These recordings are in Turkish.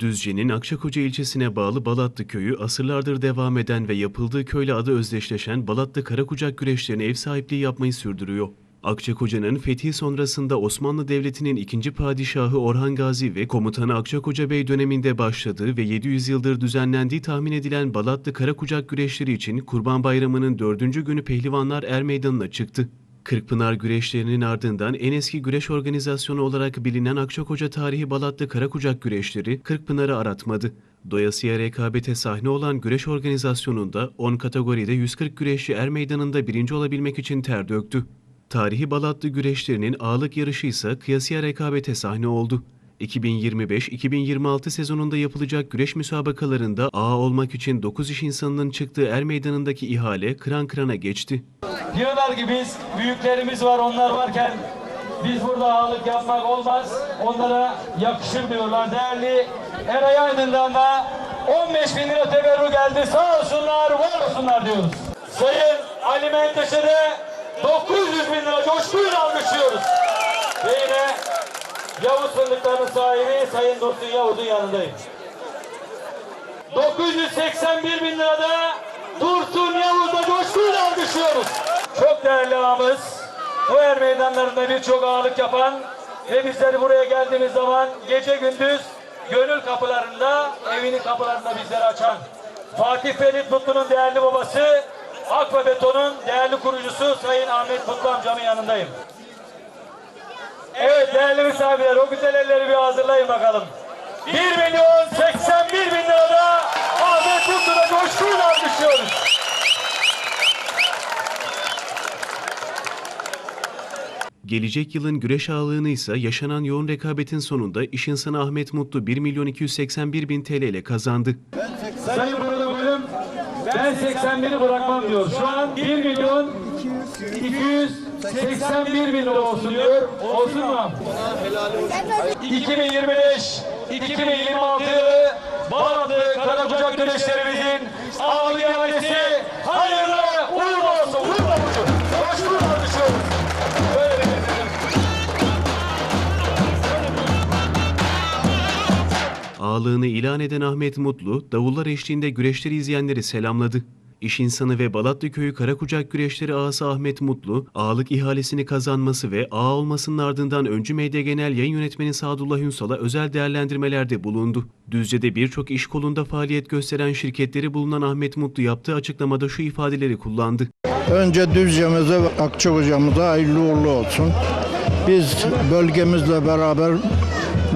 Düzce'nin Akçakoca ilçesine bağlı Balatlı köyü asırlardır devam eden ve yapıldığı köyle adı özdeşleşen Balatlı Karakucak güreşlerine ev sahipliği yapmayı sürdürüyor. Akçakoca'nın fethi sonrasında Osmanlı Devleti'nin ikinci padişahı Orhan Gazi ve komutanı Akçakoca Bey döneminde başladığı ve 700 yıldır düzenlendiği tahmin edilen Balatlı Karakucak güreşleri için Kurban Bayramı'nın dördüncü günü pehlivanlar er meydanına çıktı. Kırkpınar güreşlerinin ardından en eski güreş organizasyonu olarak bilinen Akçakoca tarihi Balatlı Karakucak güreşleri Kırkpınar'ı aratmadı. Doyasıya rekabete sahne olan güreş organizasyonunda 10 kategoride 140 güreşçi er meydanında birinci olabilmek için ter döktü. Tarihi Balatlı güreşlerinin ağırlık yarışı ise kıyasıya rekabete sahne oldu. 2025-2026 sezonunda yapılacak güreş müsabakalarında ağa olmak için 9 iş insanının çıktığı er meydanındaki ihale kıran kırana geçti. Diyorlar ki biz büyüklerimiz var onlar varken biz burada ağalık yapmak olmaz. Onlara yakışır diyorlar. Değerli Eray Aydın'dan da 15 bin lira teberru geldi. Sağ olsunlar, var olsunlar diyoruz. Sayın Ali Menteş'e de 900 bin lira coşkuyla alkışlıyoruz. Ve yine Yavuz Fındıkları'nın sahibi Sayın Dursun Yavuz'un yanındayım. 981 bin değerli ağamız, bu er meydanlarında birçok ağalık yapan ve bizleri buraya geldiğimiz zaman gece gündüz gönül kapılarında, evinin kapılarında bizleri açan Fatih Ferit Mutlu'nun değerli babası, Akva Beton'un değerli kurucusu Sayın Ahmet Mutlu amcamın yanındayım. Evet değerli misafirler o güzel elleri bir hazırlayın bakalım. 1 milyon 81 bin lirada Ahmet Mutlu'da coşkuyla alkışlıyoruz. Gelecek yılın güreş ağırlığını ise yaşanan yoğun rekabetin sonunda iş insanı Ahmet Mutlu 1 milyon 281 bin TL ile kazandı. Sayın protokolüm ben 81'i bırakmam diyor. Şu an 1 milyon 281 bin lira olsun diyor. Olsun mu? 2025 2026 Ağalığını ilan eden Ahmet Mutlu, davullar eşliğinde güreşleri izleyenleri selamladı. İş insanı ve Balatlı Köyü Karakucak Güreşleri ağası Ahmet Mutlu, ağalık ihalesini kazanması ve ağa olmasının ardından Öncü Medya Genel Yayın Yönetmeni Sadullah Ünsal'a özel değerlendirmelerde bulundu. Düzce'de birçok iş kolunda faaliyet gösteren şirketleri bulunan Ahmet Mutlu yaptığı açıklamada şu ifadeleri kullandı. Önce Düzce'mize ve Akçakoca'mıza hayırlı uğurlu olsun. Biz bölgemizle beraber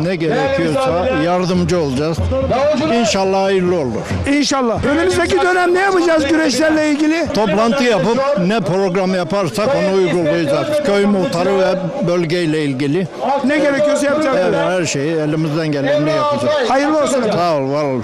ne gerekiyorsa yardımcı olacağız. İnşallah hayırlı olur. İnşallah. Önümüzdeki dönem ne yapacağız güreşlerle ilgili? Toplantı yapıp ne program yaparsak onu uygulayacağız. Köy muhtarı ve bölgeyle ilgili Ne gerekiyorsa yapacağız. evet, her şeyi elimizden geleni yapacağız. Hayırlı olsun. Sağ ol, var ol.